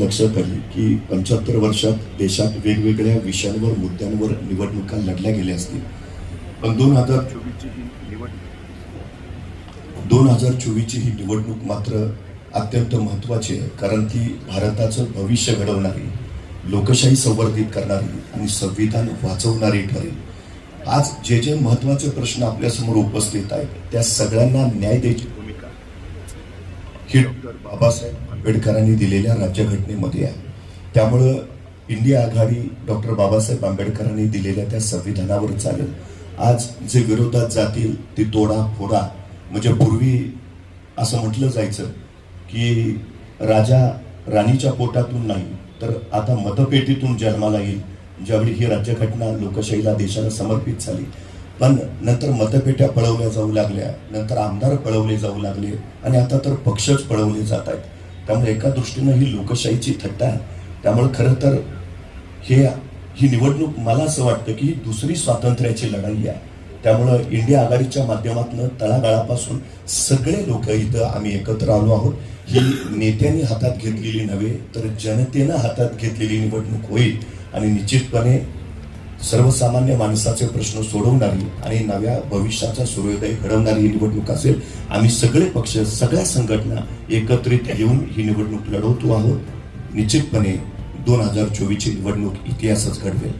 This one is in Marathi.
लक्षात आली की पंच्याहत्तर वर्षात देशात वेगवेगळ्या विषयांवर मुद्द्यांवर निवडणुका लढल्या गेल्या असतील. पण दोन हजार चोवीसची ही निवडणूक दोन हजार चोवीसची ही निवडणूक मात्र अत्यंत महत्वाची आहे कारण ती भारताचं भविष्य घडवणारी लोकशाही संवर्धित करणारी आणि संविधान वाचवणारी ठरेल. आज जे जे महत्त्वाचे प्रश्न आपल्यासमोर उपस्थित आहेत त्या सगळ्यांना न्याय द्यायची. ही डॉक्टर बाबासाहेब आंबेडकरांनी दिलेल्या राज्यघटनेमध्ये आहे. त्यामुळं इंडिया आघाडी डॉक्टर बाबासाहेब आंबेडकरांनी दिलेल्या त्या संविधानावर चालेल. आज जे विरोधात जातील ते तोडा फोडा. म्हणजे पूर्वी असं म्हटलं जायचं की राजा राणीच्या पोटातून नाही तर आता मतपेटीतून जन्माला येईल ज्यावेळी ही राज्यघटना लोकशाहीला देशाला समर्पित झाली. पण नंतर मतपेट्या पळवल्या जाऊ लागल्या नंतर आमदार पळवले जाऊ लागले आणि आता तर पक्षच पळवले जात आहेत. त्यामुळे एका दृष्टीनं ही लोकशाहीची थट्टा आहे. त्यामुळे खरं तर हे ही निवडणूक मला असं वाटतं की ही दुसरी स्वातंत्र्याची लढाई आहे. त्यामुळं इंडिया आघाडीच्या माध्यमातून तळागाळापासून सगळे लोक इथं आम्ही एकत्र आलो आहोत. ही नेत्यांनी हातात घेतलेली नव्हे तर जनतेनं हातात घेतलेली निवडणूक होईल आणि निश्चितपणे सर्वसामान्य माणसाचे प्रश्न सोडवणारी आणि नव्या भविष्याचा सूर्योदय घडवणारी ही निवडणूक असेल आम्ही सगळे पक्ष सगळ्या संघटना एकत्रित येऊन ही निवडणूक लढवतो आहोत. निश्चितपणे दोन हजार चोवीसची निवडणूक इतिहासच घडवेल.